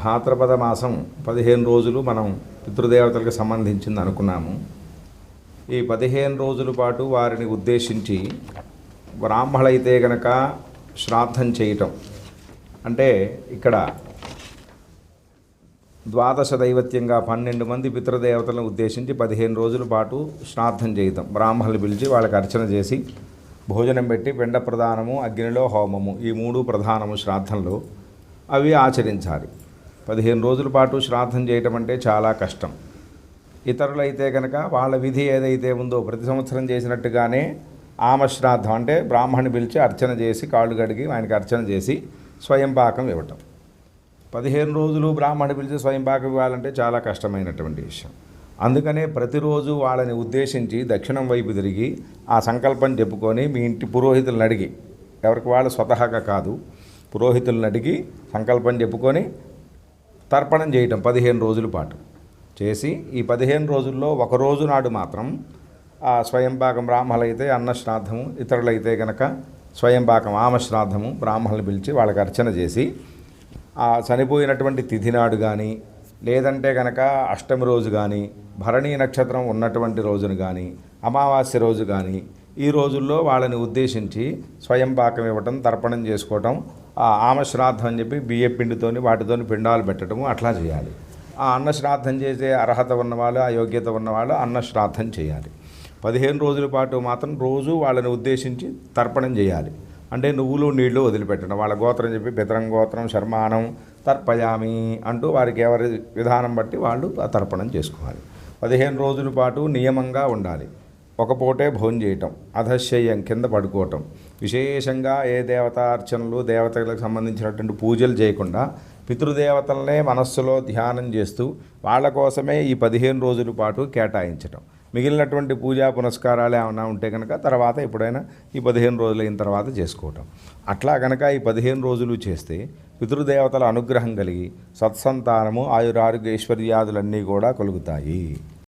భాద్రపద మాసం పదిహేను రోజులు మనం పితృదేవతలకు సంబంధించింది అనుకున్నాము. ఈ పదిహేను రోజుల పాటు వారిని ఉద్దేశించి బ్రాహ్మణులైతే గనక శ్రాద్ధం చేయటం. అంటే ఇక్కడ ద్వాదశ దైవత్యంగా పన్నెండు మంది పితృదేవతలను ఉద్దేశించి పదిహేను రోజుల పాటు శ్రాద్ధం చేయటం బ్రాహ్మణులు పిలిచి వాళ్ళకి అర్చన చేసి భోజనం పెట్టి పిండ ప్రధానము అగ్నిలో హోమము ఈ మూడు ప్రధానము శ్రాద్ధంలో అవి ఆచరించాలి. పదిహేను రోజుల పాటు శ్రాద్ధం చేయటం అంటే చాలా కష్టం. ఇతరులైతే కనుక వాళ్ళ విధి ఏదైతే ఉందో ప్రతి సంవత్సరం చేసినట్టుగానే ఆమశ్రాద్ధం అంటే బ్రాహ్మణి పిలిచి అర్చన చేసి కాళ్ళు కడిగి ఆయనకి అర్చన చేసి స్వయం పాకం ఇవ్వటం. పదిహేను రోజులు బ్రాహ్మణి పిలిచి స్వయం పాకం ఇవ్వాలంటే చాలా కష్టమైనటువంటి విషయం. అందుకనే ప్రతిరోజు వాళ్ళని ఉద్దేశించి దక్షిణం వైపు తిరిగి ఆ సంకల్పం చెప్పుకొని మీ ఇంటి పురోహితులను అడిగి ఎవరికి వాళ్ళు స్వతహాగా కాదు పురోహితులను అడిగి సంకల్పం చెప్పుకొని తర్పణం చేయటం పదిహేను రోజుల పాటు చేసి ఈ పదిహేను రోజుల్లో ఒక రోజు నాడు మాత్రం ఆ స్వయంపాకం బ్రాహ్మణులైతే అన్న శ్రాద్ధము ఇతరులైతే కనుక స్వయంపాకం ఆమ శ్రాద్ధము బ్రాహ్మణులు పిలిచి వాళ్ళకి అర్చన చేసి ఆ చనిపోయినటువంటి తిథి నాడు కానీ లేదంటే కనుక అష్టమి రోజు కానీ భరణీ నక్షత్రం ఉన్నటువంటి రోజును కానీ అమావాస్య రోజు కానీ ఈ రోజుల్లో వాళ్ళని ఉద్దేశించి స్వయంపాకం ఇవ్వటం తర్పణం చేసుకోవటం ఆమె శ్రాద్ధం అని చెప్పి బియ్య పిండితోని వాటితోని పిండాలు పెట్టడము అట్లా చేయాలి. ఆ అన్న శ్రాద్ధం చేసే అర్హత ఉన్నవాళ్ళు ఆ యోగ్యత ఉన్నవాళ్ళు అన్న శ్రాద్ధం చేయాలి. పదిహేను రోజుల పాటు మాత్రం రోజు వాళ్ళని ఉద్దేశించి తర్పణం చేయాలి. అంటే నువ్వులు నీళ్ళు వదిలిపెట్టడం వాళ్ళ గోత్రం చెప్పి పితరం గోత్రం శర్మానం తర్పయామి అంటూ వారికి ఎవరి విధానం బట్టి వాళ్ళు ఆ తర్పణం చేసుకోవాలి. పదిహేను రోజుల పాటు నియమంగా ఉండాలి. ఒక పూటే భోజనం చేయటం అధశయ్యం కింద పడుకోవటం. విశేషంగా ఏ దేవతార్చనలు దేవతలకు సంబంధించినటువంటి పూజలు చేయకుండా పితృదేవతలనే మనస్సులో ధ్యానం చేస్తూ వాళ్ళ కోసమే ఈ పదిహేను రోజుల పాటు కేటాయించటం. మిగిలినటువంటి పూజా పునస్కారాలు ఏమైనా ఉంటే కనుక తర్వాత ఎప్పుడైనా ఈ పదిహేను రోజులు అయిన తర్వాత చేసుకోవటం. అట్లా కనుక ఈ పదిహేను రోజులు చేస్తే పితృదేవతల అనుగ్రహం కలిగి సత్సంతానము ఆయురారోగ్య ఐశ్వర్యాదులన్నీ కూడా కలుగుతాయి.